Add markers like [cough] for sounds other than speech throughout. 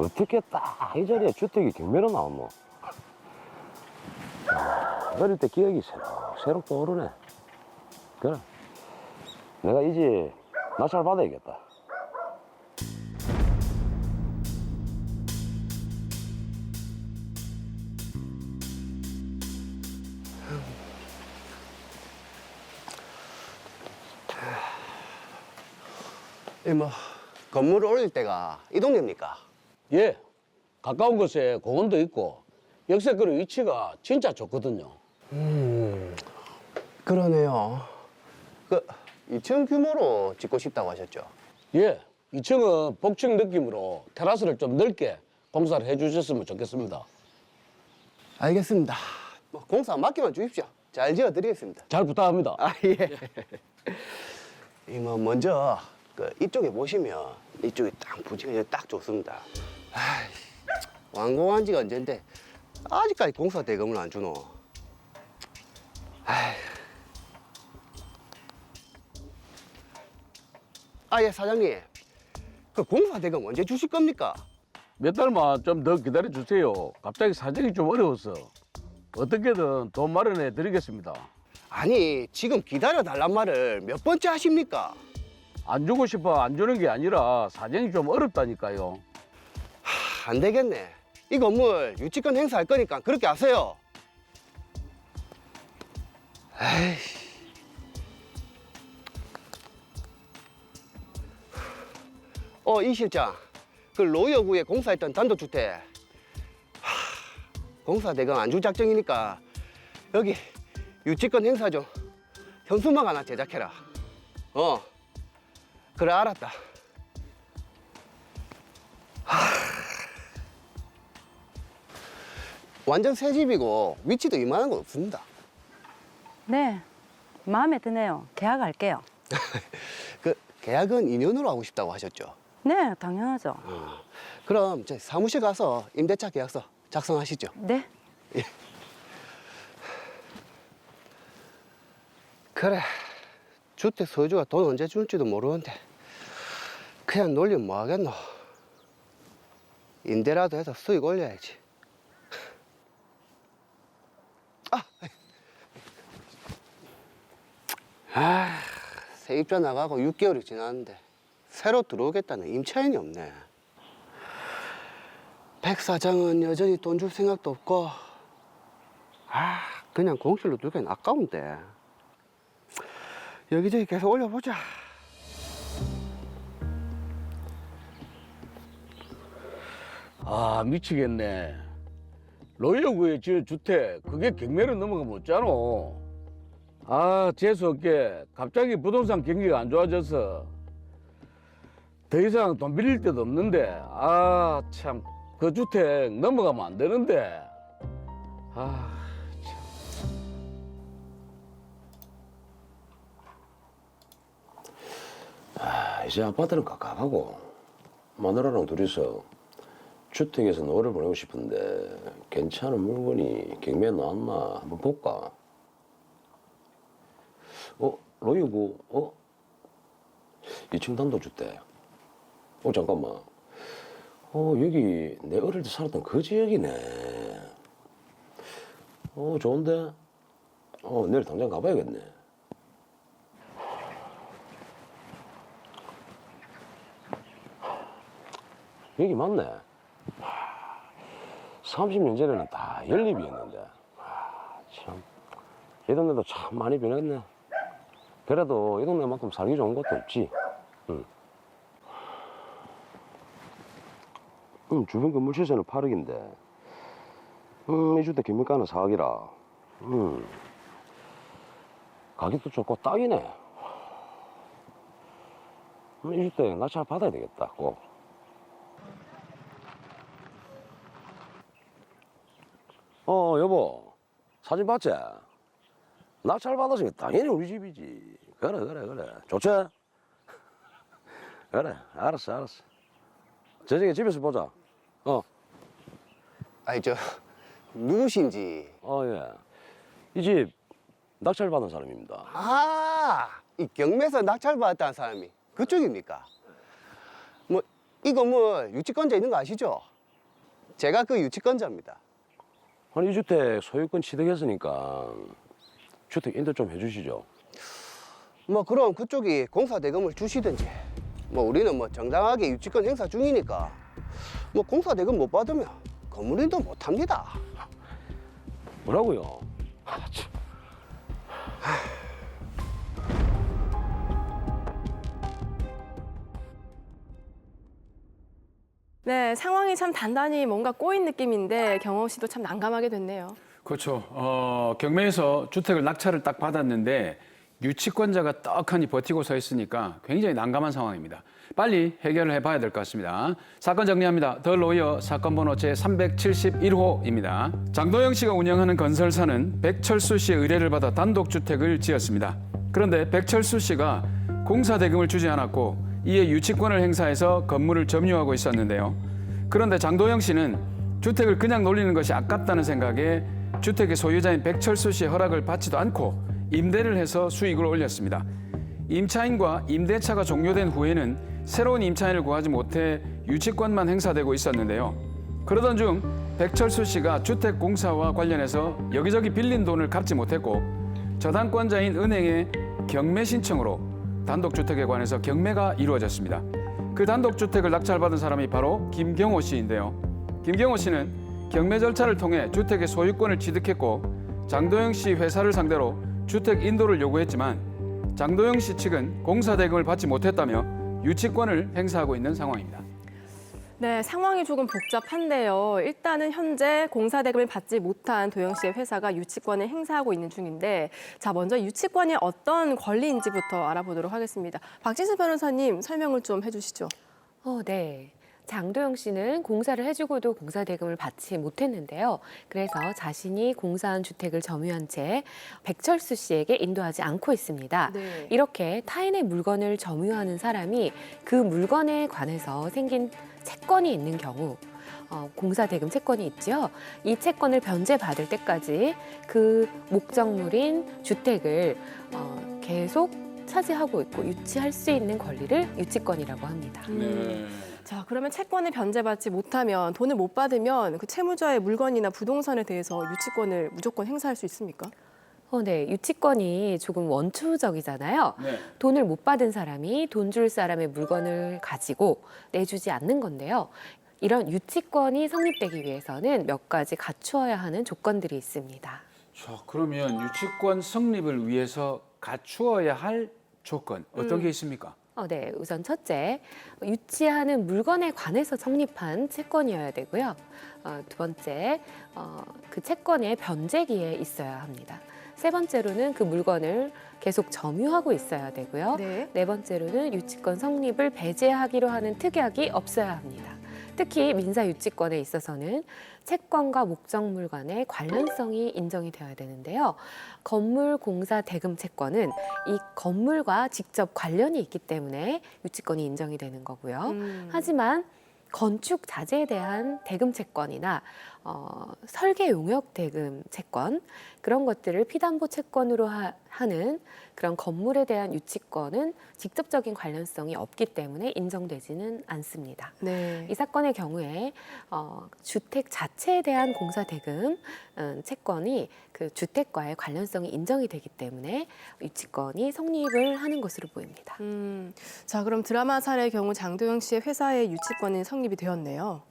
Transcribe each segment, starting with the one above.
어떻게 딱 이 자리에 주택이 경매로 나왔노? 아, 어릴 때 기억이 새록 새록 떠오르네. 그래. 내가 이제 낙찰 받아야겠다. 이뭐 건물을 올릴 때가 이 동네입니까? 예, 가까운 곳에 공원도 있고 역세권 위치가 진짜 좋거든요. 그러네요. 그 2층 규모로 짓고 싶다고 하셨죠? 예, 2층은 복층 느낌으로 테라스를 좀 넓게 공사를 해 주셨으면 좋겠습니다. 알겠습니다. 뭐 공사 맡기만 주십시오. 잘 지어 드리겠습니다. 잘 부탁합니다. 아 예. 이뭐 먼저 그 이쪽에 보시면 이쪽이 딱 부지가 딱 좋습니다. 아이, 완공한 지가 언젠데 아직까지 공사 대금을 안 주노. 아이. 아 예 사장님, 그 공사 대금 언제 주실 겁니까? 몇 달만 좀 더 기다려 주세요. 갑자기 사정이 좀 어려워서 어떻게든 돈 마련해 드리겠습니다. 아니 지금 기다려 달란 말을 몇 번째 하십니까? 안 주고 싶어 안 주는 게 아니라 사정이 좀 어렵다니까요. 안 되겠네. 이 건물 유치권 행사할 거니까 그렇게 하세요. 에이. 어, 이 실장. 그 로이어구에 공사했던 단독주택. 하, 공사 대금 안줄 작정이니까 여기 유치권 행사 좀 현수막 하나 제작해라. 어. 그래, 알았다. 완전 새 집이고 위치도 이만한 건 없습니다. 네, 마음에 드네요. 계약할게요. [laughs] 그 계약은 2년으로 하고 싶다고 하셨죠? 네, 당연하죠. 그럼 저 사무실 가서 임대차 계약서 작성하시죠. 네, 그래. 주택 소유주가 돈 언제 줄지도 모르는데 그냥 놀리면 뭐 하겠노. 임대라도 해서 수익 올려야지. 아, 아, 세입자 나가고 6개월이 지났는데 새로 들어오겠다는 임차인이 없네. 백 사장은 여전히 돈 줄 생각도 없고, 아, 그냥 공실로 두기엔 아까운데. 여기저기 계속 올려보자. 아 미치겠네. 로이어구의 지은 주택 그게 경매를 넘어가면 어쩌노. 아 재수없게 갑자기 부동산 경기가 안 좋아져서 더 이상 돈 빌릴 데도 없는데 아 참 그 주택 넘어가면 안 되는데 아 아, 이제 아파트는 깝깝하고 마누라랑 둘이서 주택에서 노래 보내고 싶은데 괜찮은 물건이 경매에 나왔나 한번 볼까? 어? 로이구 어? 2층 단독주택 어 잠깐만 어 여기 내 어릴 때 살았던 그 지역이네 어 좋은데? 어 내일 당장 가봐야겠네 여기 맞네. 30년 전에는 다 연립이었는데. 아, 참. 이 동네도 참 많이 변했네. 그래도 이 동네만큼 살기 좋은 곳도 없지. 응. 음, 주변 건물 시세는 8억인데. 음, 이 주택 김밀가는 4억이라. 음. 가격도 좋고 딱이네. 음, 이 주택 낙찰 받아야 되겠다, 꼭. 어 여보 사진 봤지? 낙찰 받았으니 당연히 우리 집이지 그래 그래 그래 좋지? 그래 알았어 알았어 저녁에 집에서 보자 어 아니, 저, 누구신지. 어, 예. 이 집 낙찰 받은 사람입니다. 아, 이 경매에서 낙찰받았다는 사람이 그쪽입니까? 뭐, 이 건물 유치권자 있는 거 아시죠? 제가 그 유치권자입니다. 아니 이 주택 소유권 취득했으니까 주택 인도 좀 해주시죠. 뭐 그럼 그쪽이 공사 대금을 주시든지 뭐 우리는 뭐 정당하게 유치권 행사 중이니까 뭐 공사 대금 못 받으면 건물 인도 못 합니다. 뭐라고요? 아, 참. 네, 상황이 참 단단히 뭔가 꼬인 느낌인데 경호 씨도 참 난감하게 됐네요. 그렇죠. 어, 경매에서 주택을 낙찰을 딱 받았는데 유치권자가 떡하니 버티고 서 있으니까 굉장히 난감한 상황입니다. 빨리 해결을 해봐야 될 것 같습니다. 사건 정리합니다. 더 로이어 사건 번호 제 371호입니다. 장도영 씨가 운영하는 건설사는 백철수 씨의 의뢰를 받아 단독주택을 지었습니다. 그런데 백철수 씨가 공사 대금을 주지 않았고 이에 유치권을 행사해서 건물을 점유하고 있었는데요. 그런데 장도영 씨는 주택을 그냥 놀리는 것이 아깝다는 생각에 주택의 소유자인 백철수 씨의 허락을 받지도 않고 임대를 해서 수익을 올렸습니다. 임차인과 임대차가 종료된 후에는 새로운 임차인을 구하지 못해 유치권만 행사되고 있었는데요. 그러던 중 백철수 씨가 주택 공사와 관련해서 여기저기 빌린 돈을 갚지 못했고 저당권자인 은행에 경매 신청으로 단독주택에 관해서 경매가 이루어졌습니다. 그 단독주택을 낙찰받은 사람이 바로 김경호 씨인데요. 김경호 씨는 경매 절차를 통해 주택의 소유권을 취득했고 장도영 씨 회사를 상대로 주택 인도를 요구했지만 장도영 씨 측은 공사 대금을 받지 못했다며 유치권을 행사하고 있는 상황입니다. 네, 상황이 조금 복잡한데요. 일단은 현재 공사 대금을 받지 못한 도영 씨의 회사가 유치권을 행사하고 있는 중인데, 자 먼저 유치권이 어떤 권리인지부터 알아보도록 하겠습니다. 박진수 변호사님 설명을 좀 해주시죠. 어, 네. 장도영 씨는 공사를 해주고도 공사 대금을 받지 못했는데요. 그래서 자신이 공사한 주택을 점유한 채 백철수 씨에게 인도하지 않고 있습니다. 네. 이렇게 타인의 물건을 점유하는 사람이 그 물건에 관해서 생긴 채권이 있는 경우 어, 공사 대금 채권이 있죠. 이 채권을 변제받을 때까지 그 목적물인 주택을 어, 계속 차지하고 있고 유치할 수 있는 권리를 유치권이라고 합니다. 음. 자 그러면 채권을 변제받지 못하면 돈을 못 받으면 그 채무자의 물건이나 부동산에 대해서 유치권을 무조건 행사할 수 있습니까? 어, 네. 유치권이 조금 원초적이잖아요. 네. 돈을 못 받은 사람이 돈 줄 사람의 물건을 가지고 내주지 않는 건데요. 이런 유치권이 성립되기 위해서는 몇 가지 갖추어야 하는 조건들이 있습니다. 자, 그러면 유치권 성립을 위해서 갖추어야 할 조건 어떤 음. 게 있습니까? 어, 네. 우선 첫째, 유치하는 물건에 관해서 성립한 채권이어야 되고요. 어, 두 번째, 어, 그 채권의 변제기에 있어야 합니다. 세 번째로는 그 물건을 계속 점유하고 있어야 되고요. 네. 네 번째로는 유치권 성립을 배제하기로 하는 특약이 없어야 합니다. 특히 민사 유치권에 있어서는 채권과 목적물 간의 관련성이 인정이 되어야 되는데요. 건물 공사 대금 채권은 이 건물과 직접 관련이 있기 때문에 유치권이 인정이 되는 거고요. 음. 하지만 건축 자재에 대한 대금 채권이나 어, 설계 용역 대금 채권 그런 것들을 피담보 채권으로 하, 는 그런 건물에 대한 유치권은 직접적인 관련성이 없기 때문에 인정되지는 않습니다. 네. 이 사건의 경우에 어, 주택 자체에 대한 공사 대금 음, 채권이 그 주택과의 관련성이 인정이 되기 때문에 유치권이 성립을 하는 것으로 보입니다. 음, 자 그럼 드라마 사례의 경우 장도영 씨의 회사의 유치권이 성립이 되었네요.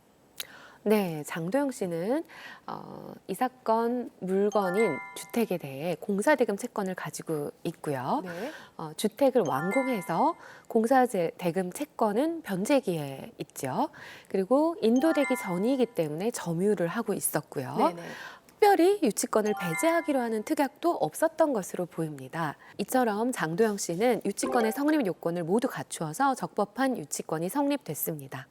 네, 장도영 씨는 어, 이 사건 물건인 주택에 대해 공사대금 채권을 가지고 있고요. 네. 어, 주택을 완공해서 공사대금 채권은 변제기에 있죠. 그리고 인도되기 전이기 때문에 점유를 하고 있었고요. 네네. 특별히 유치권을 배제하기로 하는 특약도 없었던 것으로 보입니다. 이처럼 장도영 씨는 유치권의 성립 요건을 모두 갖추어서 적법한 유치권이 성립됐습니다.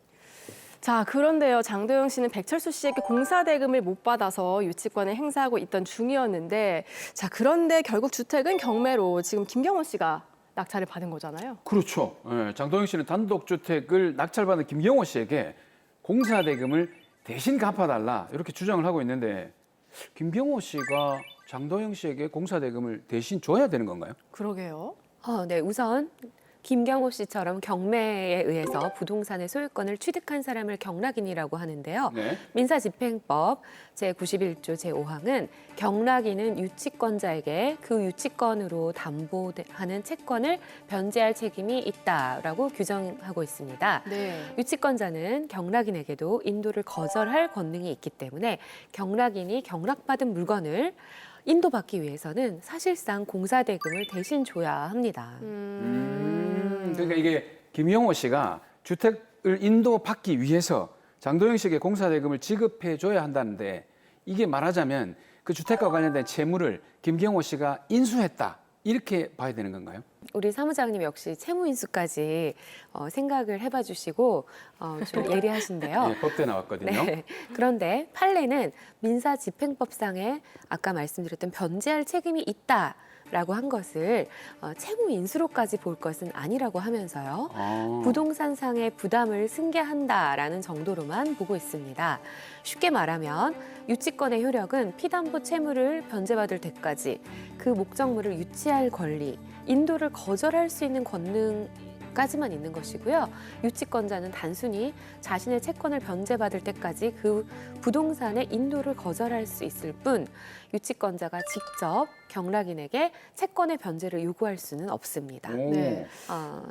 자 그런데요 장도영 씨는 백철수 씨에게 공사 대금을 못 받아서 유치권을 행사하고 있던 중이었는데 자 그런데 결국 주택은 경매로 지금 김경호 씨가 낙찰을 받은 거잖아요. 그렇죠. 예, 장도영 씨는 단독 주택을 낙찰받은 김경호 씨에게 공사 대금을 대신 갚아달라 이렇게 주장을 하고 있는데 김경호 씨가 장도영 씨에게 공사 대금을 대신 줘야 되는 건가요? 그러게요. 어, 네, 우선 김경호 씨처럼 경매에 의해서 부동산의 소유권을 취득한 사람을 경락인이라고 하는데요. 네. 민사집행법 제91조 제5항은 경락인은 유치권자에게 그 유치권으로 담보하는 채권을 변제할 책임이 있다라고 규정하고 있습니다. 네. 유치권자는 경락인에게도 인도를 거절할 권능이 있기 때문에 경락인이 경락받은 물건을 인도받기 위해서는 사실상 공사 대금을 대신 줘야 합니다. 음, 그러니까 이게 김영호 씨가 주택을 인도받기 위해서 장도영 씨에게 공사 대금을 지급해 줘야 한다는데 이게 말하자면 그 주택과 관련된 채무를 김경호 씨가 인수했다 이렇게 봐야 되는 건가요? 우리 사무장님 역시 채무 인수까지 어, 생각을 해봐 주시고 어, 좀 [laughs] 예리하신데요. 네, 법대 나왔거든요. 네. 그런데 판례는 민사 집행법상에 아까 말씀드렸던 변제할 책임이 있다 라고 한 것을 어, 채무 인수로까지 볼 것은 아니라고 하면서요. 아. 부동산상의 부담을 승계한다라는 정도로만 보고 있습니다. 쉽게 말하면 유치권의 효력은 피담보 채무를 변제받을 때까지 그 목적물을 유치할 권리, 인도를 거절할 수 있는 권능 까지만 있는 것이고요. 유치권자는 단순히 자신의 채권을 변제받을 때까지 그 부동산의 인도를 거절할 수 있을 뿐 유치권자가 직접 경락인에게 채권의 변제를 요구할 수는 없습니다. 오. 네. 어,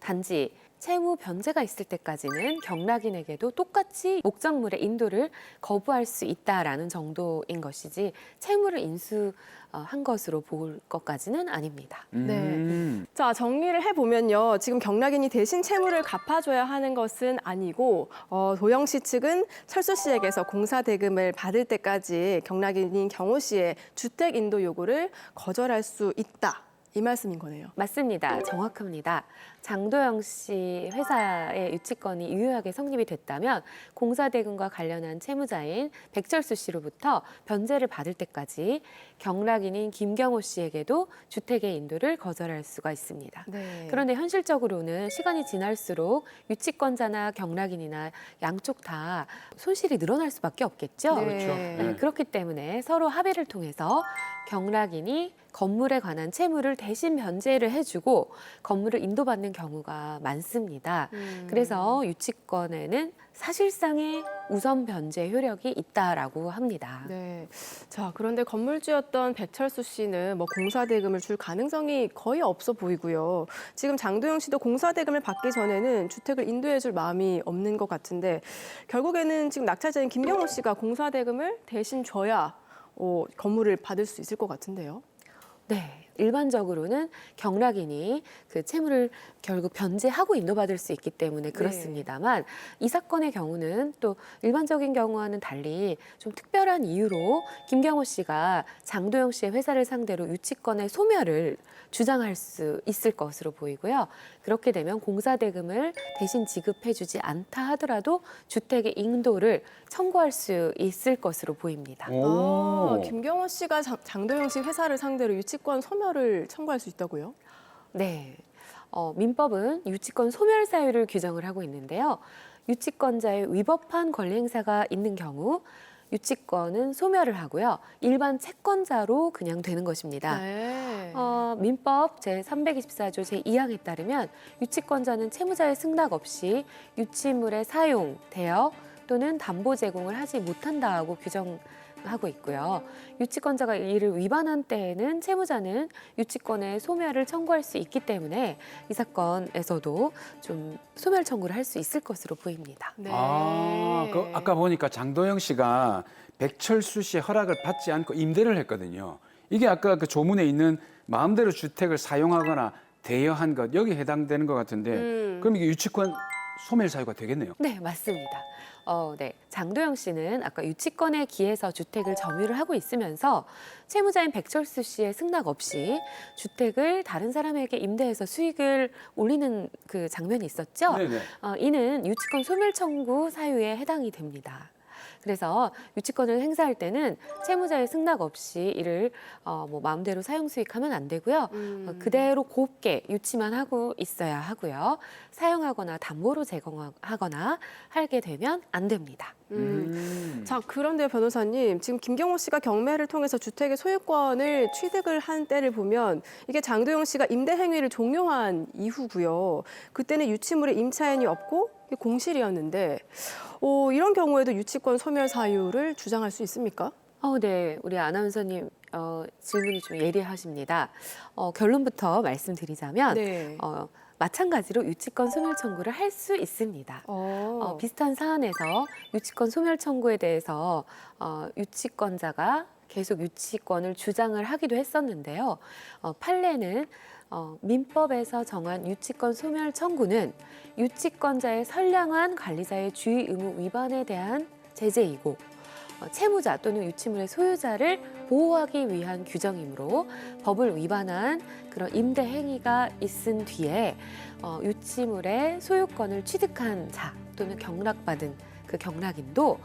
단지 채무 변제가 있을 때까지는 경락인에게도 똑같이 목적물의 인도를 거부할 수 있다라는 정도인 것이지 채무를 인수한 것으로 볼 것까지는 아닙니다. 음. 자, 정리를 해보면요. 지금 경락인이 대신 채무를 갚아줘야 하는 것은 아니고, 어, 도영 씨 측은 철수 씨에게서 공사 대금을 받을 때까지 경락인인 경호 씨의 주택 인도 요구를 거절할 수 있다. 이 말씀인 거네요. 맞습니다. 정확합니다. 장도영 씨 회사의 유치권이 유효하게 성립이 됐다면 공사대금과 관련한 채무자인 백철수 씨로부터 변제를 받을 때까지 경락인인 김경호 씨에게도 주택의 인도를 거절할 수가 있습니다. 네. 그런데 현실적으로는 시간이 지날수록 유치권자나 경락인이나 양쪽 다 손실이 늘어날 수밖에 없겠죠. 네. 그렇죠. 네, 그렇기 때문에 서로 합의를 통해서 경락인이 건물에 관한 채무를 대신 변제를 해주고 건물을 인도받는 경우가 많습니다. 음. 그래서 유치권에는 사실상의 우선 변제 효력이 있다라고 합니다. 네. 자, 그런데 건물주였던 백철수 씨는 뭐 공사 대금을 줄 가능성이 거의 없어 보이고요. 지금 장도영 씨도 공사 대금을 받기 전에는 주택을 인도해 줄 마음이 없는 것 같은데 결국에는 지금 낙찰자인 김경호 씨가 공사 대금을 대신 줘야 어, 건물을 받을 수 있을 것 같은데요. 네. 일반적으로는 경락인이 그 채무를 결국 변제하고 인도받을 수 있기 때문에 그렇습니다만 이 사건의 경우는 또 일반적인 경우와는 달리 좀 특별한 이유로 김경호 씨가 장도영 씨의 회사를 상대로 유치권의 소멸을 주장할 수 있을 것으로 보이고요. 그렇게 되면 공사 대금을 대신 지급해주지 않다 하더라도 주택의 인도를 청구할 수 있을 것으로 보입니다. 아, 김경호 씨가 장, 장도영 씨 회사를 상대로 유치권 소멸을 청구할 수 있다고요? 네. 어, 민법은 유치권 소멸 사유를 규정을 하고 있는데요. 유치권자의 위법한 권리 행사가 있는 경우 유치권은 소멸을 하고요. 일반 채권자로 그냥 되는 것입니다. 네. 어, 민법 제324조 제2항에 따르면 유치권자는 채무자의 승낙 없이 유치물의 사용, 대여 또는 담보 제공을 하지 못한다고 규정 하고 있고요. 유치권자가 이를 위반한 때에는 채무자는 유치권의 소멸을 청구할 수 있기 때문에 이 사건에서도 좀 소멸 청구를 할 수 있을 것으로 보입니다. 네. 아, 그 아까 보니까 장도영 씨가 백철수 씨의 허락을 받지 않고 임대를 했거든요. 이게 아까 그 조문에 있는 마음대로 주택을 사용하거나 대여한 것 여기 해당되는 것 같은데 음. 그럼 이게 유치권 소멸 사유가 되겠네요. 네, 맞습니다. 어, 네. 장도영 씨는 아까 유치권에 기해서 주택을 점유를 하고 있으면서 채무자인 백철수 씨의 승낙 없이 주택을 다른 사람에게 임대해서 수익을 올리는 그 장면이 있었죠. 네네. 어, 이는 유치권 소멸 청구 사유에 해당이 됩니다. 그래서 유치권을 행사할 때는 채무자의 승낙 없이 이를 어, 뭐 마음대로 사용 수익하면 안 되고요. 음. 어, 그대로 곱게 유치만 하고 있어야 하고요. 사용하거나 담보로 제공하거나 하게 되면 안 됩니다. 음. 자, 그런데 변호사님, 지금 김경호 씨가 경매를 통해서 주택의 소유권을 취득을 한 때를 보면 이게 장도영 씨가 임대 행위를 종료한 이후고요. 그때는 유치물에 임차인이 없고 공실이었는데 어, 이런 경우에도 유치권 소멸 사유를 주장할 수 있습니까? 어, 네. 우리 아나운서님 어, 질문이 좀 예리하십니다. 어, 결론부터 말씀드리자면 네. 어, 마찬가지로 유치권 소멸 청구를 할 수 있습니다. 어, 어, 비슷한 사안에서 유치권 소멸 청구에 대해서 어, 유치권자가 계속 유치권을 주장을 하기도 했었는데요. 어, 판례는 어, 민법에서 정한 유치권 소멸 청구는 유치권자의 선량한 관리자의 주의 의무 위반에 대한 제재이고 어, 채무자 또는 유치물의 소유자를 보호하기 위한 규정이므로 법을 위반한 그런 임대 행위가 있은 뒤에 어, 유치물의 소유권을 취득한 자 또는 경락받은 그 경락인도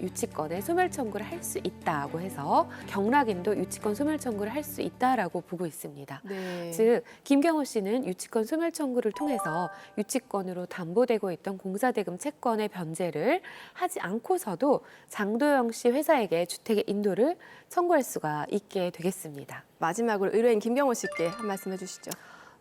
유치권의 소멸 청구를 할 수 있다고 해서 경락인도 유치권 소멸 청구를 할 수 있다라고 보고 있습니다. 네. 즉 김경호 씨는 유치권 소멸 청구를 통해서 유치권으로 담보되고 있던 공사대금 채권의 변제를 하지 않고서도 장도영 씨 회사에게 주택의 인도를 청구할 수가 있게 되겠습니다. 마지막으로 의뢰인 김경호 씨께 한 말씀 해주시죠.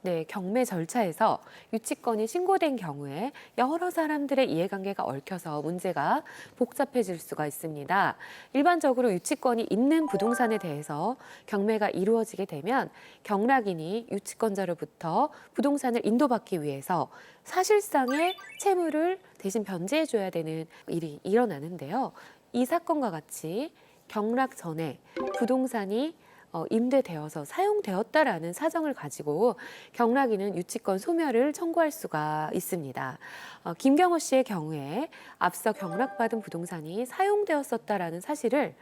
네, 경매 절차에서 유치권이 신고된 경우에 여러 사람들의 이해관계가 얽혀서 문제가 복잡해질 수가 있습니다. 일반적으로 유치권이 있는 부동산에 대해서 경매가 이루어지게 되면 경락인이 유치권자로부터 부동산을 인도받기 위해서 사실상의 채무를 대신 변제해줘야 되는 일이 일어나는데요. 이 사건과 같이 경락 전에 부동산이 어, 임대되어서 사용되었다라는 사정을 가지고 경락인은 유치권 소멸을 청구할 수가 있습니다. 어, 김경호 씨의 경우에 앞서 경락받은 부동산이 사용되었었다라는 사실을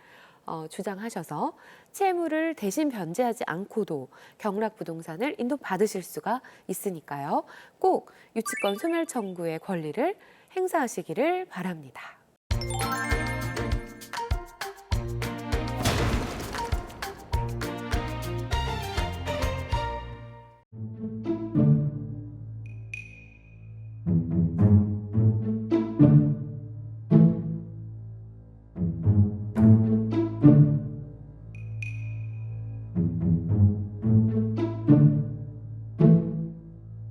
어, 주장하셔서 채무를 대신 변제하지 않고도 경락 부동산을 인도받으실 수가 있으니까요. 꼭 유치권 소멸 청구의 권리를 행사하시기를 바랍니다.